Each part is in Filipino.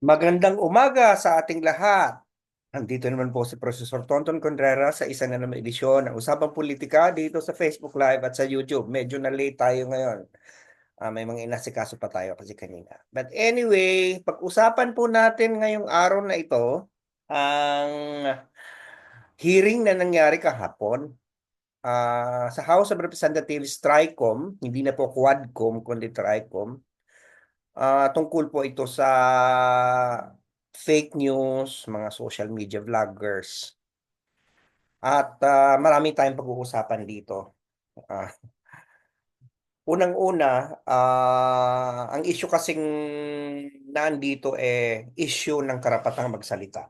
Magandang umaga sa ating lahat. Nandito naman po si Professor Tonton Contreras sa isa na naman edisyon ng Usapang Politika dito sa Facebook Live at sa YouTube. Medyo na late tayo ngayon. Ah, may mga inasikaso pa tayo kasi kanina. But anyway, pag-usapan po natin ngayong araw na ito ang hearing na nangyari kahapon ah, sa House of Representatives TRICOM, hindi na po Quadcom kundi TRICOM. Ah, tungkol po ito sa fake news, mga social media vloggers. At ah, marami tayong pag-uusapan dito. Ah, Unang-una, ah, ang issue kasing nandito eh issue ng karapatang magsalita.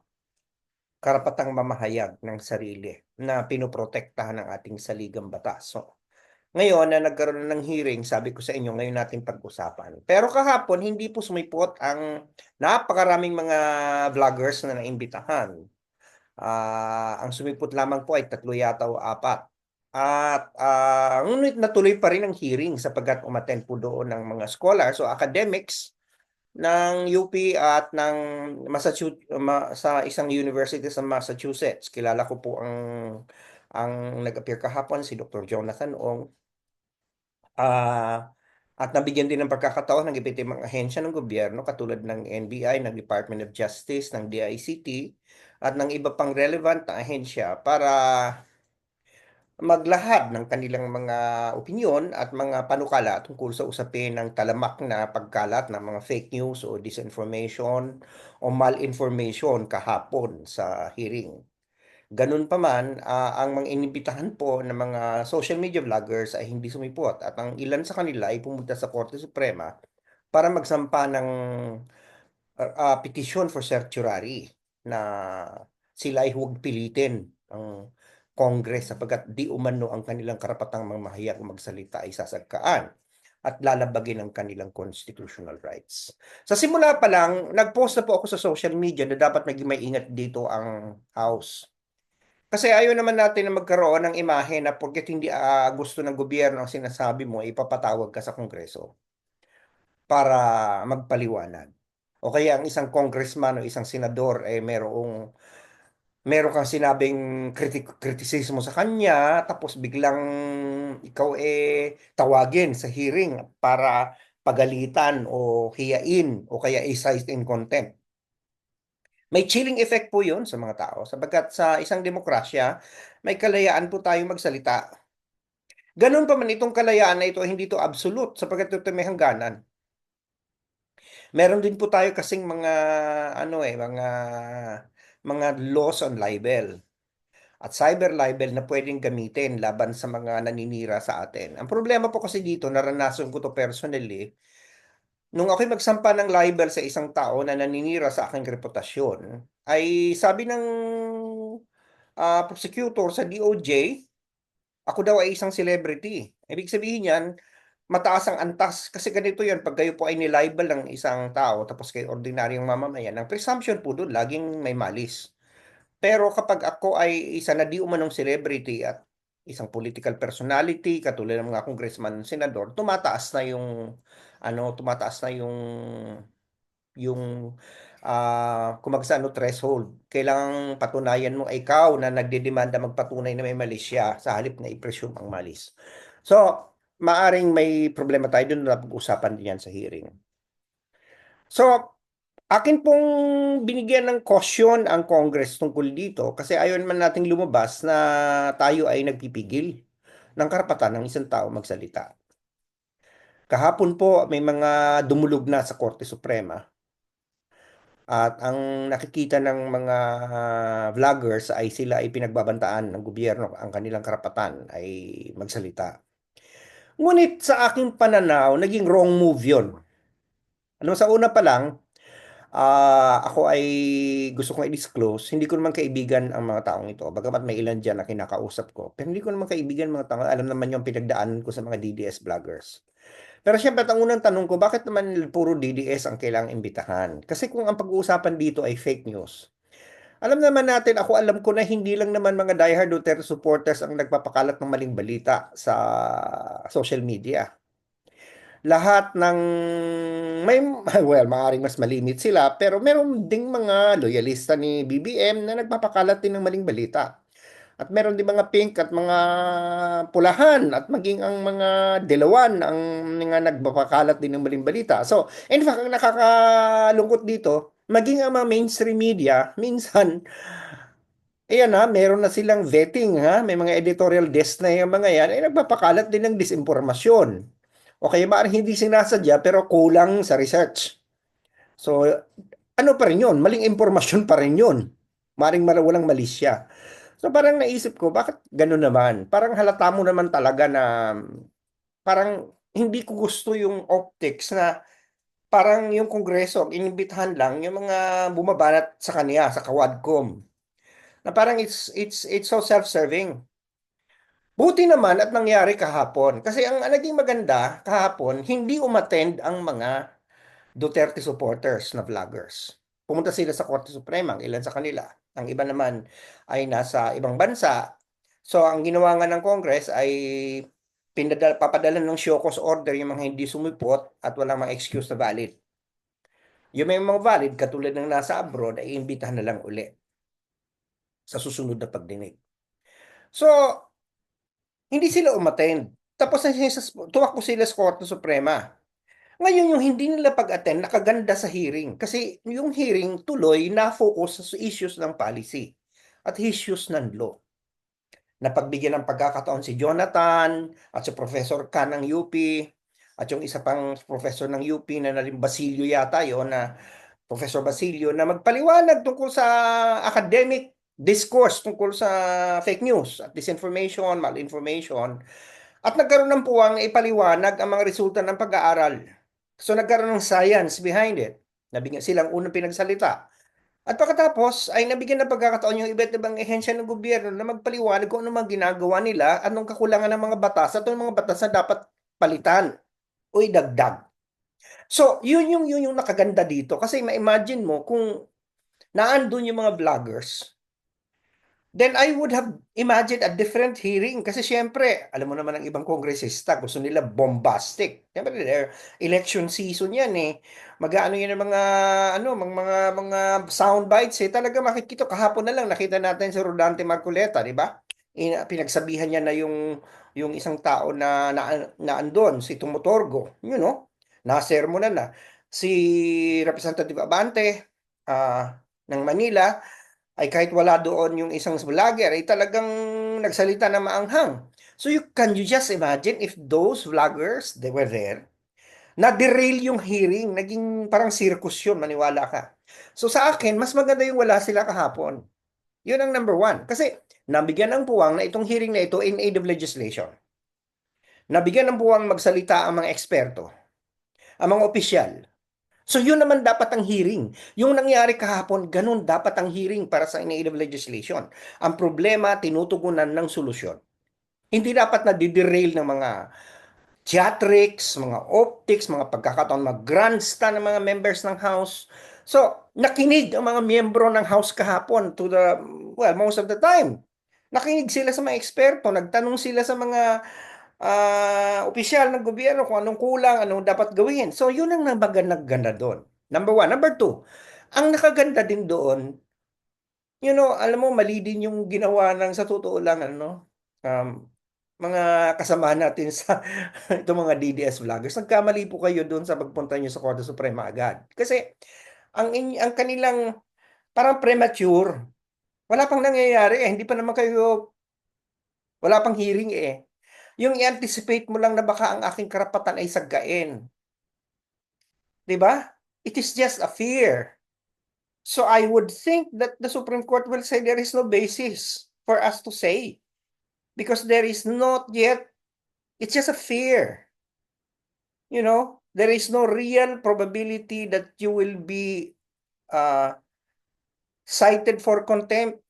Karapatang mamahayag ng sarili na pinoprotektahan ng ating saligang batas. So, ngayon na nagkaroon na ng hearing, sabi ko sa inyo, ngayon natin pag-usapan. Pero kahapon, hindi po sumipot ang napakaraming mga vloggers na naimbitahan. Ah, ang sumipot lamang po ay tatlo yata o apat. At ngunit natuloy pa rin ang hearing sapagkat umattend po doon ng mga scholars o academics ng UP at ng Massachusetts sa isang university sa Massachusetts. Kilala ko po ang ang nag-appear kahapon si Dr. Jonathan Ong. Ah, at nabigyan din ng pagkakataon ng iba't ibang ahensya ng gobyerno katulad ng NBI, ng Department of Justice, ng DICT at ng iba pang relevant na ahensya para maglahad ng kanilang mga opinyon at mga panukala tungkol sa usapin ng talamak na pagkalat ng mga fake news o disinformation o malinformation kahapon sa hearing. Ganun pa man, ah, ang mga inibitahan po ng mga social media vloggers ay hindi sumipot at ang ilan sa kanila ay pumunta sa Korte Suprema para magsampa ng ah, petition for certiorari na sila ay huwag pilitin ang Congress sapagkat di umano ang kanilang karapatang mamahayag magsalita ay sasagkaan at lalabagin ang kanilang constitutional rights. Sa simula pa lang, nag-post na po ako sa social media na dapat maging may ingat dito ang House. Kasi ayaw naman natin na magkaroon ng imahe na porket hindi ah, gusto ng gobyerno ang sinasabi mo, ipapatawag ka sa Kongreso para magpaliwanag. O kaya ang isang congressman o isang senador ay eh, merong meron kang sinabing kritik kritisismo sa kanya tapos biglang ikaw eh tawagin sa hearing para pagalitan o hiyain o kaya i-cite in contempt. May chilling effect po 'yun sa mga tao sapagkat sa isang demokrasya may kalayaan po tayong magsalita. Ganun pa man itong kalayaan na ito hindi to absolute sapagkat ito may hangganan. Meron din po tayo kasing mga ano eh mga mga laws on libel at cyber libel na pwedeng gamitin laban sa mga naninira sa atin. Ang problema po kasi dito, naranasan ko to personally, nung ako'y magsampa ng libel sa isang tao na naninira sa aking reputasyon, ay sabi ng uh, prosecutor sa DOJ, ako daw ay isang celebrity. Ibig sabihin yan, mataas ang antas kasi ganito yan pag kayo po ay nilibel ng isang tao tapos kay ordinaryong mamamayan ang presumption po doon laging may malis pero kapag ako ay isa na di umanong celebrity at isang political personality katulad ng mga congressman senador tumataas na yung ano tumataas na yung yung uh, kumagsa ano threshold kailangang patunayan mo ikaw na nagdedemanda magpatunay na may mali siya sa halip na i-presume ang malis so maaring may problema tayo doon na pag-usapan din yan sa hearing. So, akin pong binigyan ng caution ang Congress tungkol dito kasi ayaw naman nating lumabas na tayo ay nagpipigil ng karapatan ng isang tao magsalita. Kahapon po may mga dumulog na sa Korte Suprema. At ang nakikita ng mga vloggers ay sila ay pinagbabantaan ng gobyerno ang kanilang karapatan ay magsalita. Ngunit sa aking pananaw, naging wrong move yun. Ano, sa una pa lang, uh, ako ay gusto kong i-disclose, hindi ko naman kaibigan ang mga taong ito. Bagamat may ilan dyan na kinakausap ko. Pero hindi ko naman kaibigan mga taong, alam naman yung pinagdaan ko sa mga DDS vloggers. Pero syempre, ang unang tanong ko, bakit naman puro DDS ang kailangang imbitahan? Kasi kung ang pag-uusapan dito ay fake news, alam naman natin, ako alam ko na hindi lang naman mga diehard Duterte supporters ang nagpapakalat ng maling balita sa social media. lahat ng may well, maaaring mas malimit sila pero meron ding mga loyalista ni BBM na nagpapakalat din ng maling balita. At meron din mga pink at mga pulahan at maging ang mga dilawan ang mga nagpapakalat din ng maling balita. So, in fact, ang nakakalungkot dito, maging ang mga mainstream media, minsan, ayan ha, meron na silang vetting ha, may mga editorial desk na yung mga yan, ay nagpapakalat din ng disinformasyon. O kaya maaaring hindi sinasadya pero kulang sa research. So, ano pa rin yun? Maling impormasyon pa rin yun. Maring walang malisya. So parang naisip ko, bakit gano'n naman? Parang halata mo naman talaga na parang hindi ko gusto yung optics na parang yung kongreso, inimbitahan lang yung mga bumabanat sa kanya, sa Kawadcom. Na parang it's, it's, it's so self-serving. Buti naman at nangyari kahapon. Kasi ang naging maganda kahapon, hindi umattend ang mga Duterte supporters na vloggers. Pumunta sila sa Korte Suprema, ilan sa kanila. Ang iba naman ay nasa ibang bansa. So, ang ginawa nga ng Congress ay pinadala, papadala ng show cause order yung mga hindi sumipot at walang mga excuse na valid. Yung may mga valid, katulad ng nasa abroad, ay imbitahan na lang uli sa susunod na pagdinig. So, hindi sila umattend. Tapos tuwak ko sila sa Korte Suprema. Ngayon yung hindi nila pag-attend, nakaganda sa hearing. Kasi yung hearing tuloy na-focus sa issues ng policy at issues ng law. Napagbigyan ng pagkakataon si Jonathan at si Professor Khan ng UP at yung isa pang professor ng UP na narin Basilio yata yon na Professor Basilio na magpaliwanag tungkol sa academic discourse tungkol sa fake news at disinformation, malinformation at nagkaroon ng puwang ipaliwanag ang mga resulta ng pag-aaral So nagkaroon ng science behind it. Nabigyan silang unang pinagsalita. At pagkatapos ay nabigyan ng pagkakataon yung iba't ibang ehensya ng gobyerno na magpaliwanag kung ano mga ginagawa nila, anong kakulangan ng mga batas at anong mga batas na dapat palitan o idagdag. So, yun yung, yun yung nakaganda dito. Kasi ma-imagine mo kung naandun yung mga vloggers then I would have imagined a different hearing. Kasi syempre, alam mo naman ang ibang kongresista, gusto nila bombastic. Siyempre, election season yan eh. Mag-ano yan ng mga, ano, mga, mga, mga sound bites eh. Talaga makikita, kahapon na lang nakita natin si Rodante Marcoleta, di ba? pinagsabihan niya na yung yung isang tao na na, na andon, si Tumutorgo, you know, na-sermon na na. Si Representative Abante uh, ng Manila, ay kahit wala doon yung isang vlogger ay talagang nagsalita na maanghang. So you can you just imagine if those vloggers, they were there, na-derail yung hearing, naging parang circus yun, maniwala ka. So sa akin, mas maganda yung wala sila kahapon. Yun ang number one. Kasi nabigyan ng puwang na itong hearing na ito in aid of legislation. Nabigyan ng puwang magsalita ang mga eksperto, ang mga opisyal, So yun naman dapat ang hearing. Yung nangyari kahapon, ganun dapat ang hearing para sa inaid legislation. Ang problema, tinutugunan ng solusyon. Hindi dapat na diderail ng mga theatrics, mga optics, mga pagkakataon, mga grandstand ng mga members ng House. So, nakinig ang mga miyembro ng House kahapon to the, well, most of the time. Nakinig sila sa mga eksperto, nagtanong sila sa mga uh, opisyal ng gobyerno kung anong kulang, anong dapat gawin. So, yun ang naganda doon. Number one. Number two, ang nakaganda din doon, you know, alam mo, mali din yung ginawa ng sa totoo lang, ano, um, mga kasama natin sa itong mga DDS vloggers. Nagkamali po kayo doon sa pagpunta nyo sa Korte Suprema agad. Kasi, ang, ang kanilang parang premature, wala pang nangyayari eh. Hindi pa naman kayo, wala pang hearing eh. Yung i-anticipate mo lang na baka ang aking karapatan ay saggain. 'Di ba? It is just a fear. So I would think that the Supreme Court will say there is no basis for us to say because there is not yet it's just a fear. You know, there is no real probability that you will be uh, cited for contempt.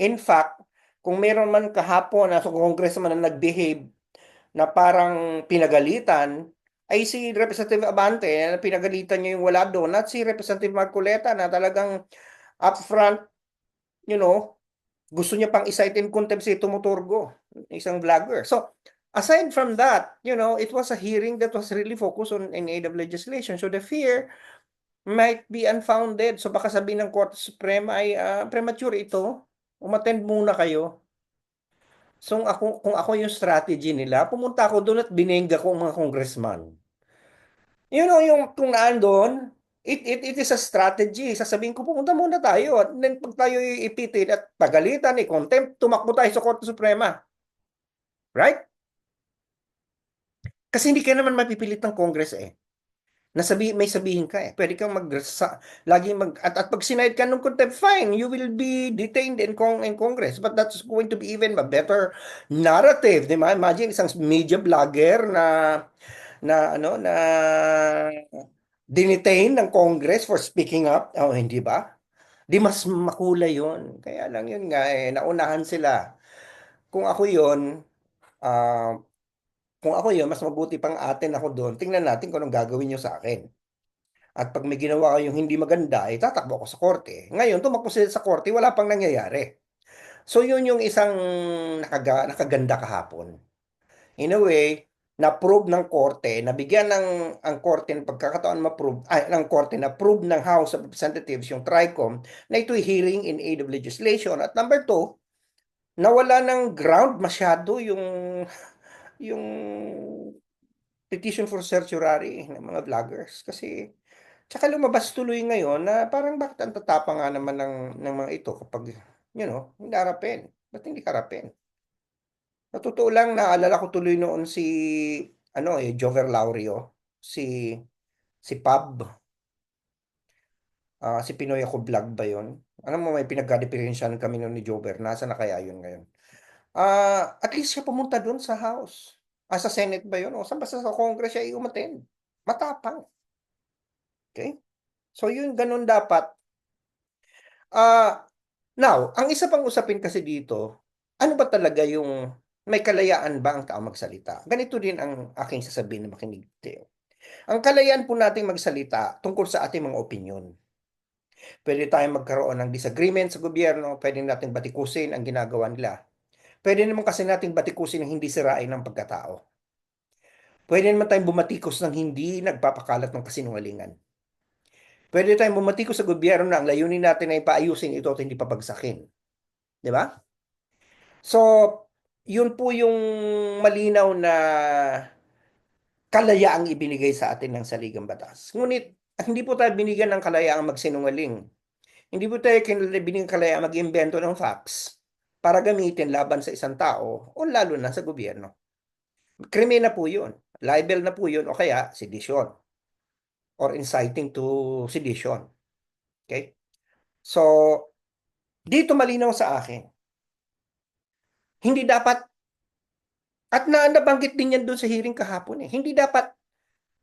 In fact, kung meron man kahapon na sa congressman na nag-behave na parang pinagalitan ay si Representative Abante na pinagalitan niya yung wala doon at si Representative Marcoleta na talagang upfront, you know, gusto niya pang isight in contempt si Tumuturgo, isang vlogger. So, aside from that, you know, it was a hearing that was really focused on of legislation. So the fear might be unfounded. So baka sabihin ng Korte Suprema ay uh, premature ito. Umattend muna kayo. So ako, kung ako yung strategy nila, pumunta ako doon at binengga ko ang mga congressman. You know, yung kung naandun, it, it, it is a strategy. Sasabihin ko, pumunta muna tayo. At then pag tayo ipitin at pagalitan, i-contempt, tumakbo tayo sa Korte Suprema. Right? Kasi hindi ka naman mapipilit ng Congress eh. Nasabi, may sabihin ka eh. Pwede kang mag sa, lagi mag at, at pag sinayad ka ng contempt, fine, you will be detained in, con, in Congress. But that's going to be even a better narrative, di ba? Imagine isang media blogger na na ano na dinetain ng Congress for speaking up. Oh, hindi ba? Di mas makulay 'yon. Kaya lang 'yun nga eh naunahan sila. Kung ako 'yon, uh, kung ako 'yon, mas mabuti pang atin ako doon. Tingnan natin kung anong gagawin niyo sa akin. At pag may ginawa kayong hindi maganda, eh, tatakbo ako sa korte. Ngayon, tumakbo sila sa korte, wala pang nangyayari. So, yun yung isang nakaga, nakaganda kahapon. In a way, na-prove ng korte, nabigyan ng ang korte ng pagkakataon ma-prove, ay, ng korte na prove ng House of Representatives yung TRICOM na ito'y hearing in aid of legislation. At number two, nawala ng ground masyado yung yung petition for certiorari ng mga vloggers kasi tsaka lumabas tuloy ngayon na parang bakit ang tatapa nga naman ng, ng mga ito kapag you know, hindi harapin. Ba't hindi harapin? Sa lang, naalala ko tuloy noon si, ano eh, Jover Laurio, si, si Pab, uh, si Pinoy ako vlog ba yon Alam mo, may pinagka-differential kami noon ni Jover. Nasa na kaya yun ngayon? Uh, at least siya pumunta doon sa House. Ah, sa Senate ba yun? O sa basta sa Congress siya i-umaten. Matapang. Okay? So yun, ganun dapat. Uh, now, ang isa pang usapin kasi dito, ano ba talaga yung may kalayaan ba ang tao magsalita? Ganito din ang aking sasabihin na makinig tayo. Ang kalayaan po nating magsalita tungkol sa ating mga opinion. Pwede tayong magkaroon ng disagreement sa gobyerno, pwede nating batikusin ang ginagawa nila. Pwede naman kasi nating batikusin ang hindi sirain ng pagkatao. Pwede naman tayong bumatikos ng hindi nagpapakalat ng kasinungalingan. Pwede tayong bumatikos sa gobyerno na ang layunin natin ay paayusin ito at hindi papagsakin. Di ba? So, yun po yung malinaw na kalayaang ibinigay sa atin ng saligang batas. Ngunit hindi po tayo binigyan ng kalayaang magsinungaling. Hindi po tayo binigyan ng kalayaang mag-imbento ng facts para gamitin laban sa isang tao o lalo na sa gobyerno. Krimen na po yun. Libel na po yun o kaya sedition or inciting to sedition. Okay? So, dito malinaw sa akin hindi dapat, at na nabanggit din yan doon sa hearing kahapon eh, hindi dapat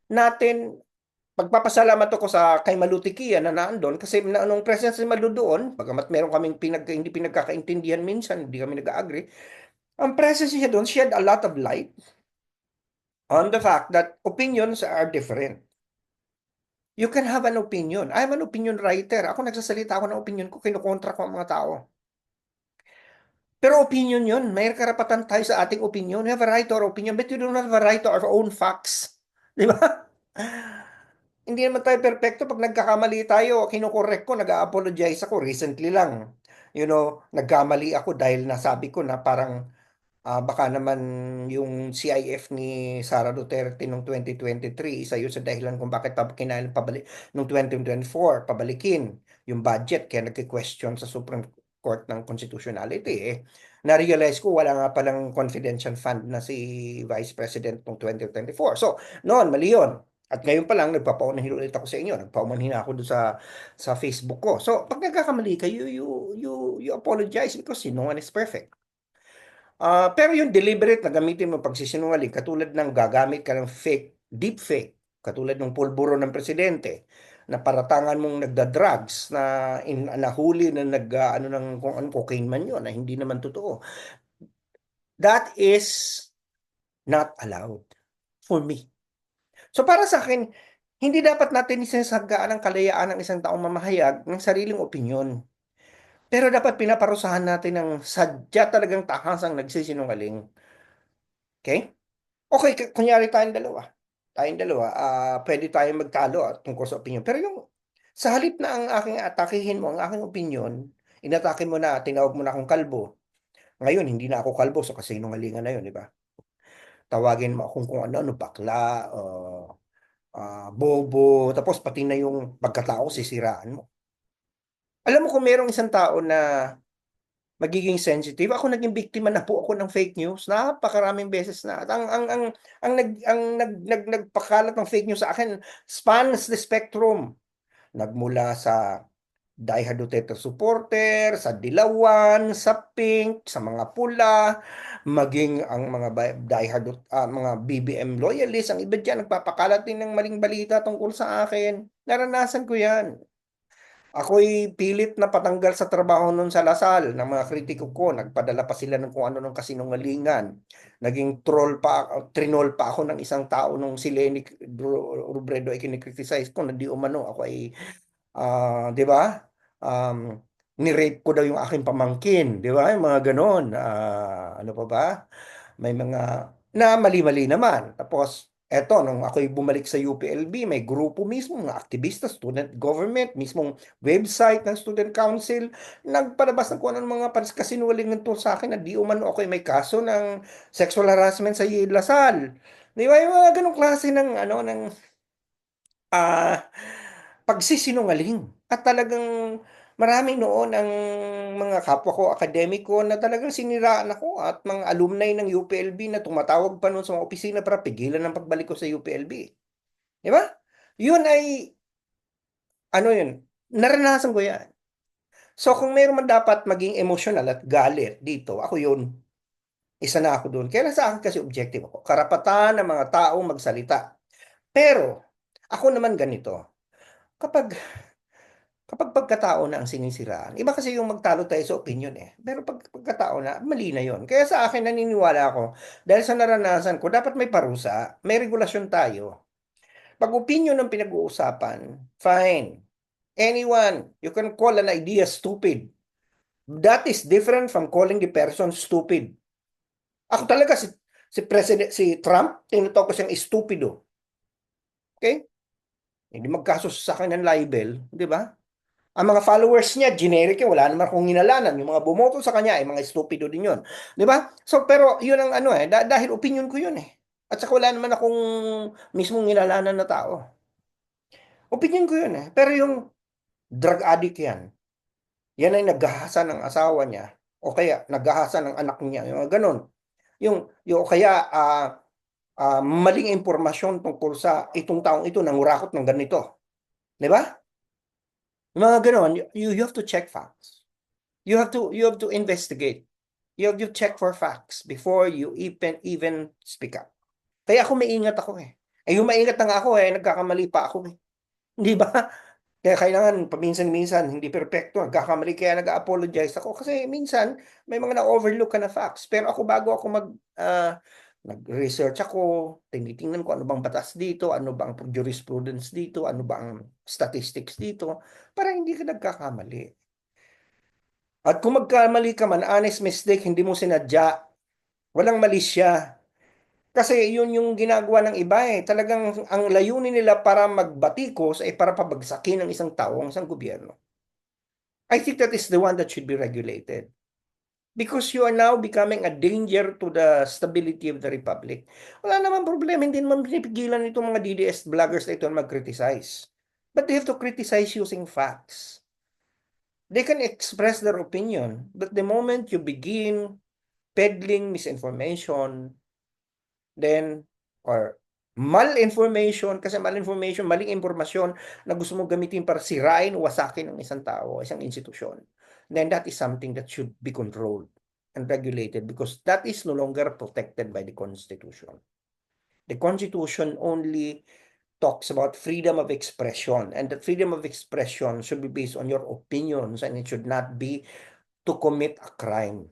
natin, pagpapasalamat ako sa kay Malutikia na naandun kasi na, nung presence ni Malu doon, bagamat meron kaming pinag, hindi pinagkakaintindihan minsan, hindi kami nag-agree, ang presence niya doon shed a lot of light on the fact that opinions are different. You can have an opinion. I'm an opinion writer. Ako nagsasalita ako ng opinion ko, kinukontra ko ang mga tao. Pero opinion yun. May karapatan tayo sa ating opinion. We have a right to our opinion, but we don't have a right to our own facts. Di ba? Hindi naman tayo perfecto. Pag nagkakamali tayo, kinukorek ko, nag-apologize ako. Recently lang, you know, nagkamali ako dahil nasabi ko na parang uh, baka naman yung CIF ni Sara Duterte noong 2023, isa yun sa dahilan kung bakit kinailan pabalik noong 2024, pabalikin yung budget. Kaya nagki-question sa Supreme Court ng Constitutionality eh. Na-realize ko wala nga palang confidential fund na si Vice President noong 2024. So, noon, mali yun. At ngayon pa lang, nagpapaunahin ulit ako sa inyo. Nagpaunahin ako doon sa, sa Facebook ko. So, pag nagkakamali kayo, you, you, you apologize because no one is perfect. Uh, pero yung deliberate na gamitin mo pagsisinungaling, katulad ng gagamit ka ng fake, deep fake, katulad ng pulburo ng presidente, na paratangan mong nagda-drugs na in, nahuli na nag uh, ano ng kung ano cocaine man yun na hindi naman totoo. That is not allowed for me. So para sa akin, hindi dapat natin isinasagaan ang kalayaan ng isang taong mamahayag ng sariling opinyon. Pero dapat pinaparusahan natin ng sadya talagang tahasang nagsisinungaling. Okay? Okey ku kunyari tayong dalawa, tayong dalawa, ah, puwede tayong magtalo at tungkol sa opinyon, pero yung sa halip na ang aking atakehin mo ang aking opinyon, inatake mo na, tinawag mo na akong kalbo. Ngayon hindi na ako kalbo sa kasinungalingan na yun, 'di ba? Tawagin mo akong kung ano-ano, bakla, ah, ah, bobo, tapos pati na yung pagkatao sisiraan mo. Alam mo kung merong isang tao na magiging sensitive, ako naging biktima na po ako ng fake news, napakaraming beses na at ang ang ang ang nag ang nag nag nagpakalat ng fake news sa akin spans the spectrum. Nagmula sa diehard Duterte supporter, sa dilawan, sa pink, sa mga pula, maging ang mga diehard dut ah, mga BBM loyalist, ang iba diyan nagpapakalat din ng maling balita tungkol sa akin, naranasan ko 'yan. Ako'y pilit na patanggal sa trabaho nun sa Lasal ng mga kritiko ko, nagpadala pa sila ng kung ano-anong kasinungalingan, naging troll pa trinol pa ako ng isang tao nung si Leni Ro Robredo ay kini-criticize ko na di umano ako ay, ah, 'di ba, um, ni-rape ko daw yung aking pamangkin, 'di ba, yung mga gano'n. Ah, ano pa ba? May mga na mali-mali naman. Tapos eto nung ako'y bumalik sa UPLB may grupo mismo mga aktivista, student government, mismong website ng student council, nagpalabas ng kung anong mga kasinungalingan tungkol sa'kin na di umano ako'y may kaso ng sexual harassment sa Lasal. 'Di ba, yung mga gano'ng klase ng ano, ng ah, pagsisinungaling at talagang marami noon ang mga kapwa ko akademiko na talagang siniraan ako at mga alumni ng UPLB na tumatawag pa nun sa mga opisina para pigilan ang pagbalik ko sa UPLB. 'Di ba? Yun ay ano yun, naranasan ko 'yan. So kung meron man dapat maging emosyonal at galit dito, ako yun. Isa na ako dun, kaya sa akin kasi objective ako, karapatan ng mga taong magsalita. Pero ako naman ganito, kapag kapag pagkatao na ang sinisiraan, iba kasi yung magtalo tayo sa opinyon, eh, pero pag pagkatao na, mali na yun. Kaya sa akin naniniwala ako dahil sa naranasan ko dapat may parusa, may regulasyon tayo. 'Pag opinyon ang pinag-uusapan, fine. Anyone, you can call an idea stupid. That is different from calling the person stupid. Ako talaga si si President si Trump, tinatawag ko siyang estupido. Okey? Hindi magkaso sa akin libel, 'di ba? Ang mga followers niya generic yun, wala naman akong hinalanan, yung mga bumoto sa kanya ay mga estupido din yun, 'di ba? So pero yun ang ano, eh, da dahil opinyon ko yun, eh, at saka wala naman akong mismong hinalanan na tao. Opinyon ko yun, eh, pero yung drug addict 'yan, yan ay naghahasa ng asawa niya o kaya naghahasa ng anak niya, yung mga gano'n. Yung yung o kaya, ah, ah, maling impormasyon tungkol sa itong taong ito nangurakot ng ganito, 'di ba? Mga gano'n, you you have to check facts. You have to you have to investigate. You have to check for facts before you even even speak up. Kaya ako maingat ako, eh. Eh, yung maingat na nga ako, eh, nagkakamali pa ako, eh. 'Di ba? Kaya kailangan paminsan-minsan hindi perpekto, nagkakamali kaya nag-a-apologize ako kasi minsan may mga na-overlook ka na facts. Pero ako bago ako mag, ah, nag-research ako, tinitingnan ko ano bang batas dito, ano bang jurisprudence dito, ano ba ang statistics dito, para hindi ka nagkakamali. At kung magkamali ka man, honest mistake, hindi mo sinadya, walang mali siya. Kasi yun yung ginagawa ng iba, eh, talagang ang layunin nila para magbatikos ay para pabagsakin ang isang tao, ang isang gobyerno. I think that is the one that should be regulated. Because you are now becoming a danger to the stability of the republic. Wala namang problema, hindi naman pinipigilan itong mga DDS vloggers na ito mag-criticize. But they have to criticize using facts. They can express their opinion, but the moment you begin peddling misinformation, then or malinformation, kasi malinformation, maling impormasyon na gusto mong gamitin para sirain wasakin ang isang tao, isang institusyon, then that is something that should be controlled and regulated because that is no longer protected by the Constitution. The Constitution only talks about freedom of expression and that freedom of expression should be based on your opinions and it should not be to commit a crime.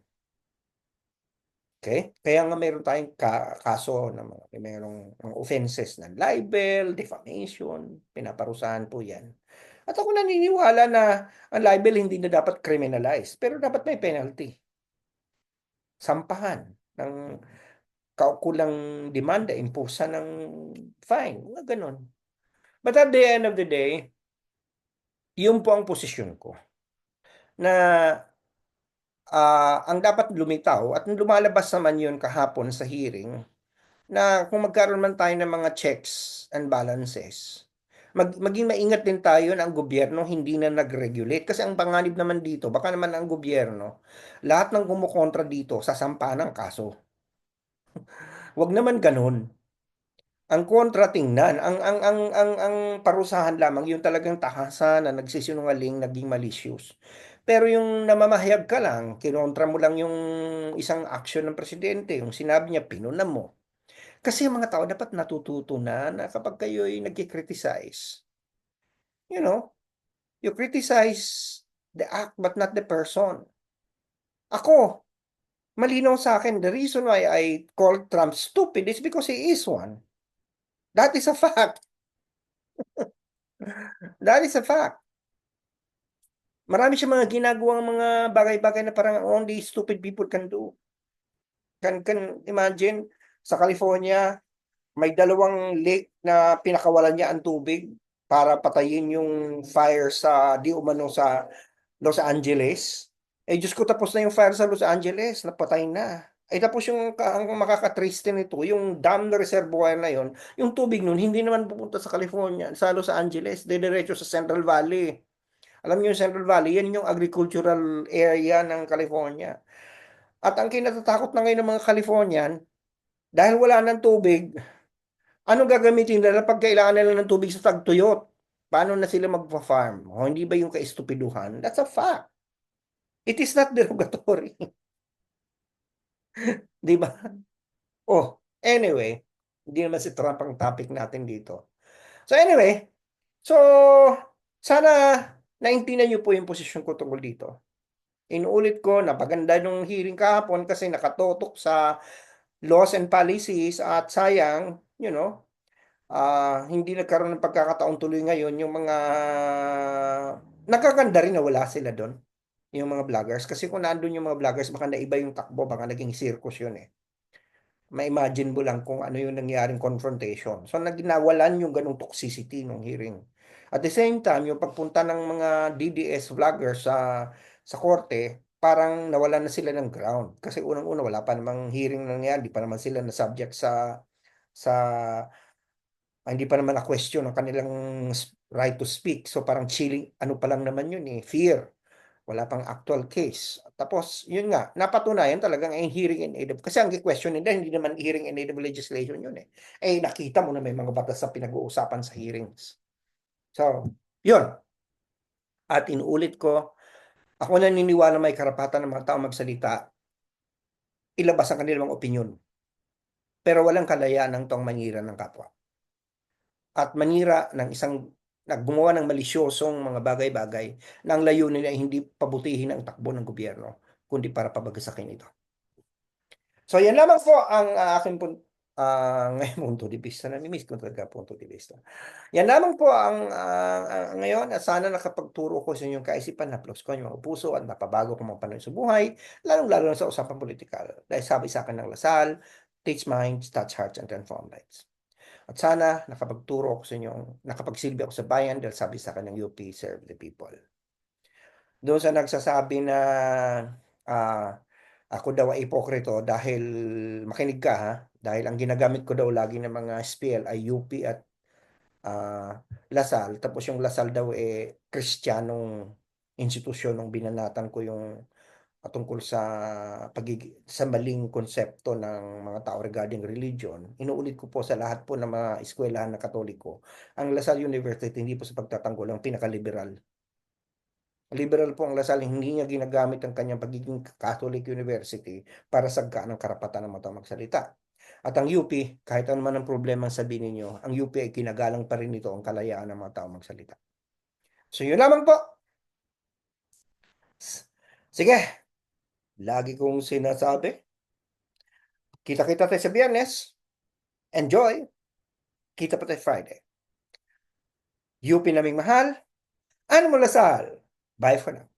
Okay? Kaya nga meron tayong ka kaso na merong offenses na libel, defamation, pinaparusahan po 'yan. At ako naniniwala na ang libel hindi na dapat criminalize, pero dapat may penalty. Sampahan ng kaukulang demanda, impusa ng fine, mga gano'n. But at the end of the day, yun po ang posisyon ko. Na ah, ang dapat lumitaw at lumalabas naman yun kahapon sa hearing, na kung magkaroon man tayo ng mga checks and balances, mag maging maingat din tayo na ang gobyerno hindi na nag-regulate. Kasi ang panganib naman dito, baka naman ang gobyerno, lahat ng kumokontra dito sasampahan ng kaso. Wag naman gano'n. Ang kontra tingnan, ang ang ang ang ang parusahan lamang yung talagang tahasan na nagsisinungaling, naging malicious. Pero yung namamahayag ka lang, kinontra mo lang yung isang action ng presidente, yung sinabi niya, pinuna mo. Kasi yung mga tao dapat natututo na na kapag kayo'y nagki-criticize, you know, you criticize the act but not the person. Ako, malinaw sa akin, the reason why I call Trump stupid is because he is one. That is a fact. That is a fact. Marami siyang mga ginagawang mga bagay-bagay na parang only stupid people can do. Can can imagine sa California, may dalawang lake na pinakawalan niya ang tubig para patayin yung fire sa di umano sa Los Angeles. Eh Diyos ko tapos na yung fire sa Los Angeles, napatay na. Eh tapos yung ang makakatriste nito, yung dam na reservoir na yon, yung tubig nun hindi naman pupunta sa California, sa Los Angeles, dediretso sa Central Valley. Alam niyo yung Central Valley, yan yung agricultural area ng California. At ang kinatatakot na ngayon ng mga Californian, dahil wala ng tubig, ano gagamitin nila pag kailangan nila ng tubig sa tagtuyot? Paano na sila magpa-farm? O hindi ba yung kaistupiduhan? That's a fact. It is not derogatory. Di ba? Oh, anyway, hindi naman si Trump ang topic natin dito. So anyway, so sana naintindihan niyo po yung posisyon ko tungkol dito. Inuulit ko, napaganda nung hearing kahapon kasi nakatotok sa laws and policies at sayang, you know, uh, hindi nagkaroon ng pagkakataon tuloy ngayon yung mga nakaganda rin na wala sila doon yung mga vloggers. Kasi kung nandun yung mga vloggers baka naiba yung takbo baka naging circus yun eh. Ma-imagine mo lang kung ano yung nangyaring confrontation. So nagnawalan yung ganong toxicity nung hearing. At the same time, yung pagpunta ng mga DDS vloggers sa sa korte, parang nawalan na sila ng ground. Kasi unang-una, wala pa namang hearing na nangyari, hindi pa naman sila na subject sa sa ah, hindi pa naman na question ang kanilang right to speak. So parang chilling, ano pa lang naman yun eh, fear. Wala pang actual case. Tapos, yun nga, napatunayan talagang ay hearing in aid of, kasi ang question nila, hindi naman hearing in aid of legislation yun eh. Eh, nakita mo na may mga batas na pinag-uusapan sa hearings. So, yun. At inuulit ko, ako naniniwala may karapatan ng mga tao magsalita, ilabas ang kanilang opinion. Pero walang kalayaan ng tong manira ng kapwa. At manira ng isang naggumawa ng malisyosong mga bagay-bagay na ang layunin ay hindi pabutihin ang takbo ng gobyerno, kundi para pabagasakin ito. So yan lamang po ang uh, aking uh, ngayon punto de vista na miss ko talaga punto de vista. Yan lamang po ang uh, ngayon at sana nakapagturo ko sa inyong kaisipan na plus ko yung puso at napabago ko mga panahon sa buhay, lalong-lalo na sa usapang politikal. Dahil sabi sa akin ng Lasal, teach minds, touch hearts, and transform lives. At sana nakapagturo ko sa inyong, nakapagsilbi ako sa bayan dahil sabi sa akin ng UP, serve the people. Doon sa nagsasabi na uh, ako daw ay ipokrito dahil makinig ka ha, dahil ang ginagamit ko daw lagi ng mga SPL ay UP at uh, Lasal. Tapos yung Lasal daw eh kristyanong institusyon nung binanatan ko yung tungkol sa pagig sa maling konsepto ng mga tao regarding religion. Inuulit ko po sa lahat po ng mga eskwelahan na Katoliko, ang Lasal University hindi po sa pagtatanggol ang pinaka-liberal Liberal po ang Lasal, hindi niya ginagamit ang kanyang pagiging Catholic University para sagkaan ang karapatan ng mga magsalita. At ang UP, kahit ano man ang problema sabihin ninyo, ang UP ay kinagalang pa rin ito ang kalayaan ng mga tao magsalita. So yun lamang po. Sige, lagi kong sinasabi, kita-kita tayo sa biyernes, enjoy, kita pa tayo Friday. UP naming mahal, ano mo lasal? Bye for now.